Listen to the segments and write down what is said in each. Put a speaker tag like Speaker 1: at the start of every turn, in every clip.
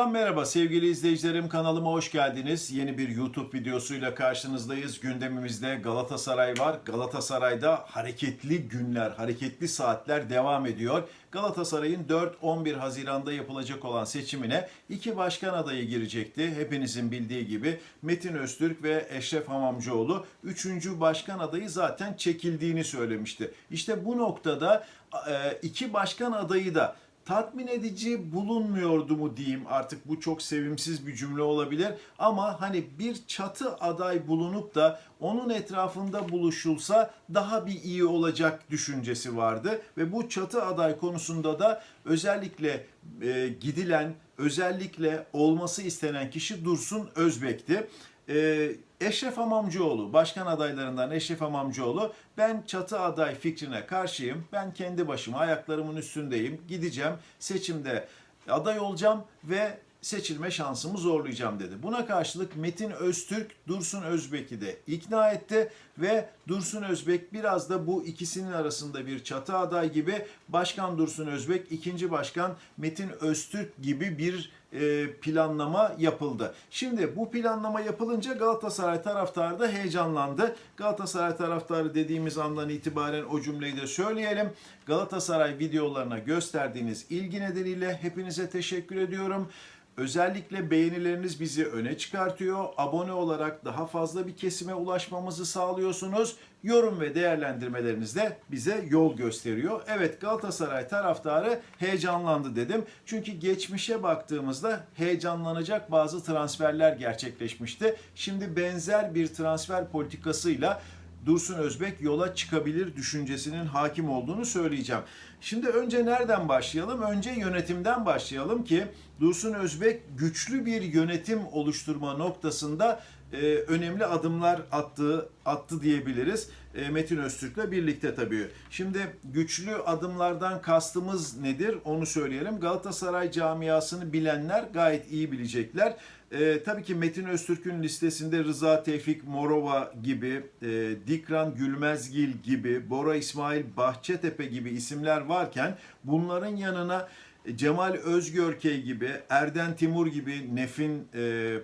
Speaker 1: Londra'dan merhaba sevgili izleyicilerim kanalıma hoş geldiniz. Yeni bir YouTube videosuyla karşınızdayız. Gündemimizde Galatasaray var. Galatasaray'da hareketli günler, hareketli saatler devam ediyor. Galatasaray'ın 4-11 Haziran'da yapılacak olan seçimine iki başkan adayı girecekti. Hepinizin bildiği gibi Metin Öztürk ve Eşref Hamamcıoğlu. Üçüncü başkan adayı zaten çekildiğini söylemişti. İşte bu noktada e, iki başkan adayı da tatmin edici bulunmuyordu mu diyeyim artık bu çok sevimsiz bir cümle olabilir ama hani bir çatı aday bulunup da onun etrafında buluşulsa daha bir iyi olacak düşüncesi vardı ve bu çatı aday konusunda da özellikle e, gidilen özellikle olması istenen kişi Dursun Özbek'ti. Ee, Eşref Amamcıoğlu, başkan adaylarından Eşref Amamcıoğlu, ben çatı aday fikrine karşıyım. Ben kendi başıma ayaklarımın üstündeyim. Gideceğim, seçimde aday olacağım ve seçilme şansımı zorlayacağım dedi. Buna karşılık Metin Öztürk Dursun Özbek'i de ikna etti ve Dursun Özbek biraz da bu ikisinin arasında bir çatı aday gibi Başkan Dursun Özbek, ikinci başkan Metin Öztürk gibi bir e, planlama yapıldı. Şimdi bu planlama yapılınca Galatasaray taraftarı da heyecanlandı. Galatasaray taraftarı dediğimiz andan itibaren o cümleyi de söyleyelim. Galatasaray videolarına gösterdiğiniz ilgi nedeniyle hepinize teşekkür ediyorum. Özellikle beğenileriniz bizi öne çıkartıyor. Abone olarak daha fazla bir kesime ulaşmamızı sağlıyorsunuz. Yorum ve değerlendirmeleriniz de bize yol gösteriyor. Evet Galatasaray taraftarı heyecanlandı dedim. Çünkü geçmişe baktığımızda heyecanlanacak bazı transferler gerçekleşmişti. Şimdi benzer bir transfer politikasıyla Dursun Özbek yola çıkabilir düşüncesinin hakim olduğunu söyleyeceğim. Şimdi önce nereden başlayalım? Önce yönetimden başlayalım ki Dursun Özbek güçlü bir yönetim oluşturma noktasında e, önemli adımlar attığı attı diyebiliriz. E, Metin Öztürk'le birlikte tabii. Şimdi güçlü adımlardan kastımız nedir? Onu söyleyelim. Galatasaray camiasını bilenler gayet iyi bilecekler. E, tabii ki Metin Öztürk'ün listesinde Rıza Tevfik Morova gibi, e, Dikran Gülmezgil gibi, Bora İsmail Bahçetepe gibi isimler varken bunların yanına Cemal Özgörkey gibi, Erden Timur gibi Nef'in e, e,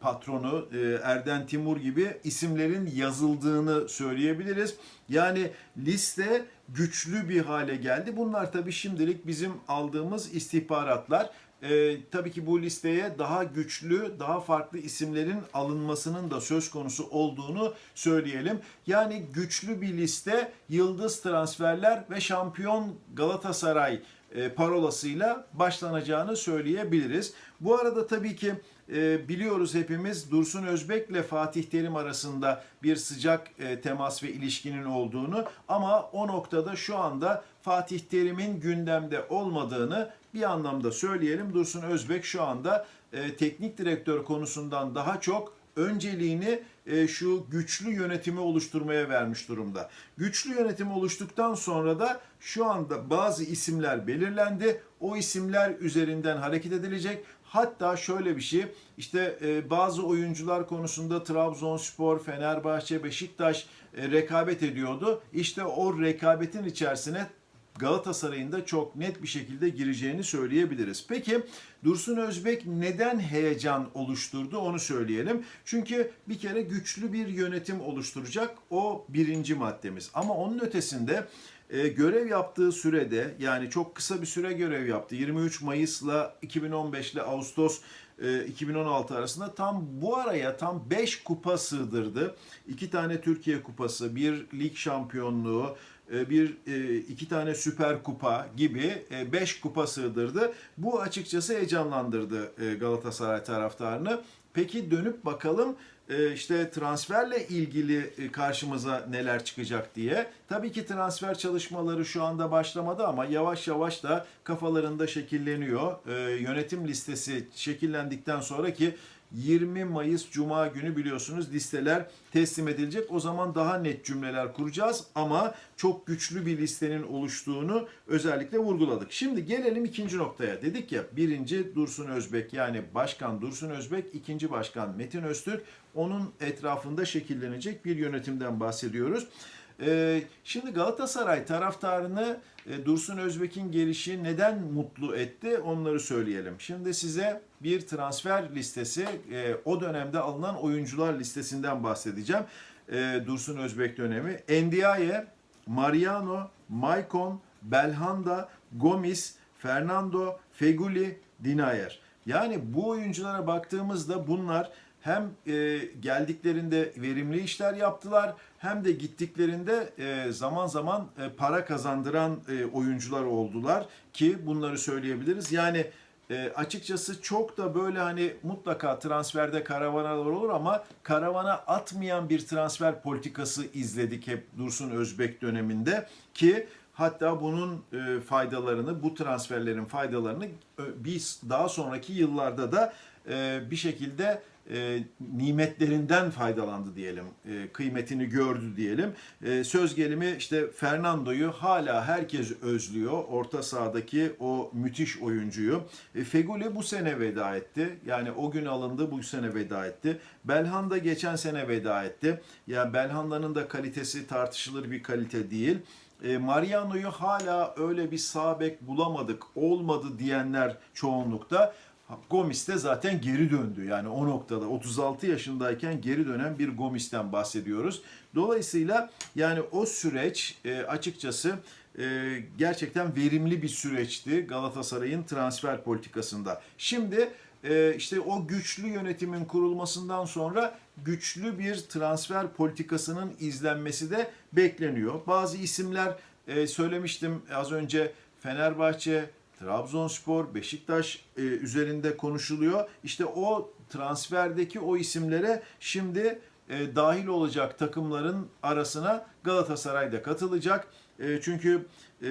Speaker 1: patronu e, Erden Timur gibi isimlerin yazıldığını söyleyebiliriz. Yani liste güçlü bir hale geldi. Bunlar tabii şimdilik bizim aldığımız istihbaratlar. Ee, tabii ki bu listeye daha güçlü, daha farklı isimlerin alınmasının da söz konusu olduğunu söyleyelim. Yani güçlü bir liste, yıldız transferler ve şampiyon Galatasaray e, parolasıyla başlanacağını söyleyebiliriz. Bu arada tabii ki e, biliyoruz hepimiz Dursun Özbek ile Fatih Terim arasında bir sıcak e, temas ve ilişkinin olduğunu ama o noktada şu anda Fatih Terim'in gündemde olmadığını bir anlamda söyleyelim. Dursun Özbek şu anda e, teknik direktör konusundan daha çok önceliğini e, şu güçlü yönetimi oluşturmaya vermiş durumda. Güçlü yönetimi oluştuktan sonra da şu anda bazı isimler belirlendi. O isimler üzerinden hareket edilecek. Hatta şöyle bir şey işte e, bazı oyuncular konusunda Trabzonspor, Fenerbahçe, Beşiktaş e, rekabet ediyordu. İşte o rekabetin içerisine Galatasaray'ın da çok net bir şekilde gireceğini söyleyebiliriz. Peki Dursun Özbek neden heyecan oluşturdu onu söyleyelim. Çünkü bir kere güçlü bir yönetim oluşturacak o birinci maddemiz. Ama onun ötesinde e, görev yaptığı sürede yani çok kısa bir süre görev yaptı. 23 Mayıs'la 2015 ile Ağustos 2016 arasında tam bu araya tam 5 kupa sığdırdı. 2 tane Türkiye kupası, bir lig şampiyonluğu, e, bir e, iki tane süper kupa gibi 5 kupa sığdırdı. Bu açıkçası heyecanlandırdı Galatasaray taraftarını. Peki dönüp bakalım işte transferle ilgili karşımıza neler çıkacak diye. Tabii ki transfer çalışmaları şu anda başlamadı ama yavaş yavaş da kafalarında şekilleniyor. Yönetim listesi şekillendikten sonra ki 20 Mayıs Cuma günü biliyorsunuz listeler teslim edilecek. O zaman daha net cümleler kuracağız ama çok güçlü bir listenin oluştuğunu özellikle vurguladık. Şimdi gelelim ikinci noktaya. Dedik ya birinci Dursun Özbek yani Başkan Dursun Özbek, ikinci Başkan Metin Öztürk onun etrafında şekillenecek bir yönetimden bahsediyoruz. Ee, şimdi Galatasaray taraftarını e, Dursun Özbek'in gelişi neden mutlu etti onları söyleyelim. Şimdi size bir transfer listesi e, o dönemde alınan oyuncular listesinden bahsedeceğim. E, Dursun Özbek dönemi. Endiaye, Mariano, Maicon, Belhanda, Gomis, Fernando, Feguli, Dinayer. Yani bu oyunculara baktığımızda bunlar hem geldiklerinde verimli işler yaptılar hem de gittiklerinde e, zaman zaman e, para kazandıran e, oyuncular oldular ki bunları söyleyebiliriz. Yani açıkçası çok da böyle hani mutlaka transferde karavanalar olur ama karavana atmayan bir transfer politikası izledik hep Dursun Özbek döneminde ki hatta bunun faydalarını bu transferlerin faydalarını biz daha sonraki yıllarda da bir şekilde e, nimetlerinden faydalandı diyelim. E, kıymetini gördü diyelim. E, söz gelimi işte Fernando'yu hala herkes özlüyor. Orta sahadaki o müthiş oyuncuyu. E, Feguli bu sene veda etti. Yani o gün alındı bu sene veda etti. Belhanda geçen sene veda etti. Yani Belhanda'nın da kalitesi tartışılır bir kalite değil. E, Mariano'yu hala öyle bir sağ bek bulamadık, olmadı diyenler çoğunlukta. Gomis de zaten geri döndü. Yani o noktada 36 yaşındayken geri dönen bir Gomis'ten bahsediyoruz. Dolayısıyla yani o süreç e, açıkçası e, gerçekten verimli bir süreçti Galatasaray'ın transfer politikasında. Şimdi e, işte o güçlü yönetimin kurulmasından sonra güçlü bir transfer politikasının izlenmesi de bekleniyor. Bazı isimler e, söylemiştim az önce Fenerbahçe, Trabzonspor, Beşiktaş e, üzerinde konuşuluyor. İşte o transferdeki o isimlere şimdi e, dahil olacak takımların arasına Galatasaray da katılacak. E, çünkü e,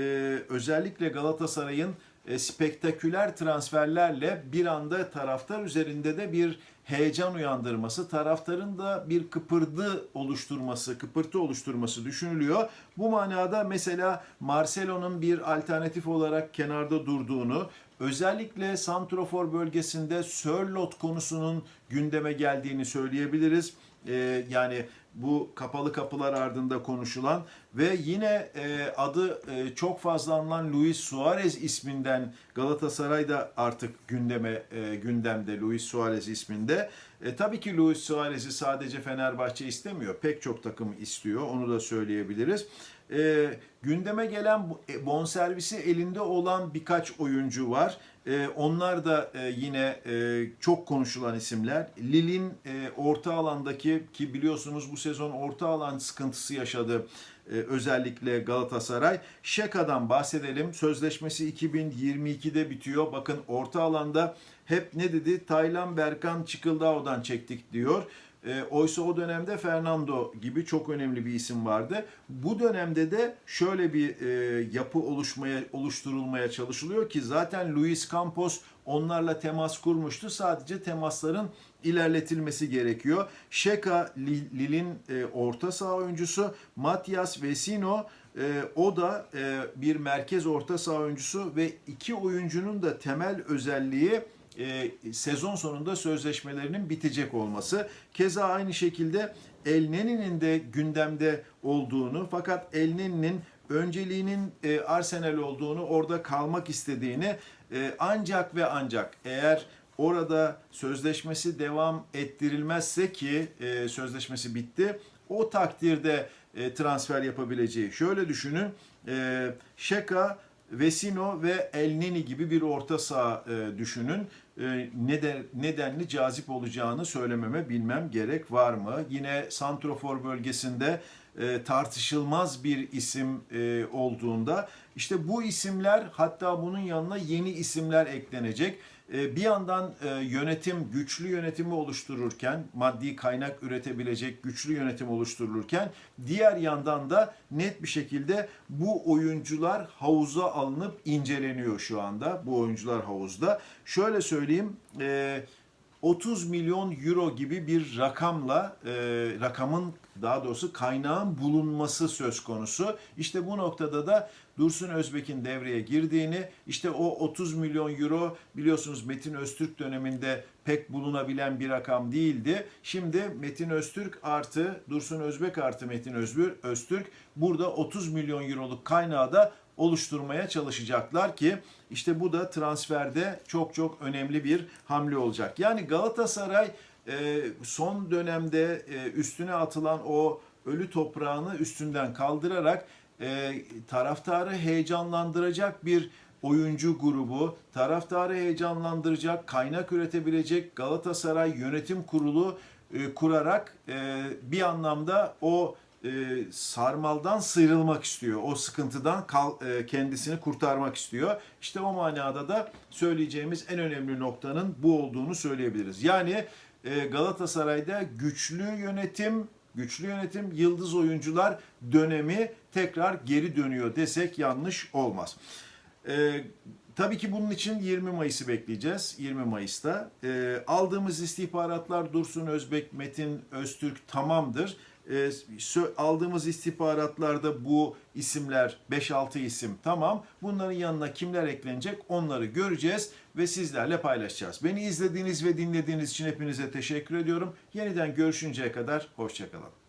Speaker 1: özellikle Galatasaray'ın e, spektaküler transferlerle bir anda taraftar üzerinde de bir heyecan uyandırması, taraftarın da bir kıpırdı oluşturması, kıpırtı oluşturması düşünülüyor. Bu manada mesela Marcelo'nun bir alternatif olarak kenarda durduğunu, özellikle Santrofor bölgesinde Sörlot konusunun gündeme geldiğini söyleyebiliriz. Ee, yani bu kapalı kapılar ardında konuşulan ve yine e, adı e, çok fazla anılan Luis Suarez isminden Galatasaray'da artık gündeme e, gündemde Luis Suarez isminde. E, tabii ki Luis Suarez'i sadece Fenerbahçe istemiyor. Pek çok takım istiyor. Onu da söyleyebiliriz. E, gündeme gelen e, bonservisi elinde olan birkaç oyuncu var. E, onlar da e, yine e, çok konuşulan isimler. Lille'in e, orta alandaki ki biliyorsunuz bu sezon orta alan sıkıntısı yaşadı e, özellikle Galatasaray. Şeka'dan bahsedelim. Sözleşmesi 2022'de bitiyor. Bakın orta alanda hep ne dedi? Taylan Berkan Çıkıldao'dan çektik diyor. E, oysa o dönemde Fernando gibi çok önemli bir isim vardı. Bu dönemde de şöyle bir e, yapı oluşmaya oluşturulmaya çalışılıyor ki zaten Luis Campos onlarla temas kurmuştu. Sadece temasların ilerletilmesi gerekiyor. Şeka Li- Lille'in e, orta saha oyuncusu, Matias Vecino e, o da e, bir merkez orta saha oyuncusu ve iki oyuncunun da temel özelliği e, sezon sonunda sözleşmelerinin bitecek olması. Keza aynı şekilde El Neni'nin de gündemde olduğunu fakat El Neni'nin önceliğinin Arsenal olduğunu, orada kalmak istediğini ancak ve ancak eğer orada sözleşmesi devam ettirilmezse ki e, sözleşmesi bitti, o takdirde e, transfer yapabileceği. Şöyle düşünün, e, Şeka, Vesino ve El Neni gibi bir orta saha e, düşünün. E, neden, nedenli cazip olacağını söylememe bilmem gerek var mı? Yine Santrofor bölgesinde e, tartışılmaz bir isim e, olduğunda işte bu isimler hatta bunun yanına yeni isimler eklenecek. E, bir yandan e, yönetim güçlü yönetimi oluştururken maddi kaynak üretebilecek güçlü yönetim oluşturulurken diğer yandan da net bir şekilde bu oyuncular havuza alınıp inceleniyor şu anda bu oyuncular havuzda. Şöyle söyleyeyim e, 30 milyon euro gibi bir rakamla e, rakamın daha doğrusu kaynağın bulunması söz konusu. İşte bu noktada da Dursun Özbek'in devreye girdiğini, işte o 30 milyon euro biliyorsunuz Metin Öztürk döneminde pek bulunabilen bir rakam değildi. Şimdi Metin Öztürk artı Dursun Özbek artı Metin Özbür, Öztürk burada 30 milyon euroluk kaynağı da oluşturmaya çalışacaklar ki işte bu da transferde çok çok önemli bir hamle olacak. Yani Galatasaray e, son dönemde e, üstüne atılan o ölü toprağını üstünden kaldırarak e, taraftarı heyecanlandıracak bir oyuncu grubu, taraftarı heyecanlandıracak, kaynak üretebilecek Galatasaray Yönetim Kurulu kurarak bir anlamda o e, sarmaldan sıyrılmak istiyor. O sıkıntıdan kal, e, kendisini kurtarmak istiyor. İşte o manada da söyleyeceğimiz en önemli noktanın bu olduğunu söyleyebiliriz. Yani e, Galatasaray'da güçlü yönetim, güçlü yönetim, yıldız oyuncular dönemi tekrar geri dönüyor desek yanlış olmaz. Ee, tabii ki bunun için 20 Mayıs'ı bekleyeceğiz. 20 Mayıs'ta. Ee, aldığımız istihbaratlar Dursun Özbek, Metin Öztürk tamamdır. Ee, aldığımız istihbaratlarda bu isimler 5-6 isim tamam. Bunların yanına kimler eklenecek onları göreceğiz ve sizlerle paylaşacağız. Beni izlediğiniz ve dinlediğiniz için hepinize teşekkür ediyorum. Yeniden görüşünceye kadar hoşçakalın.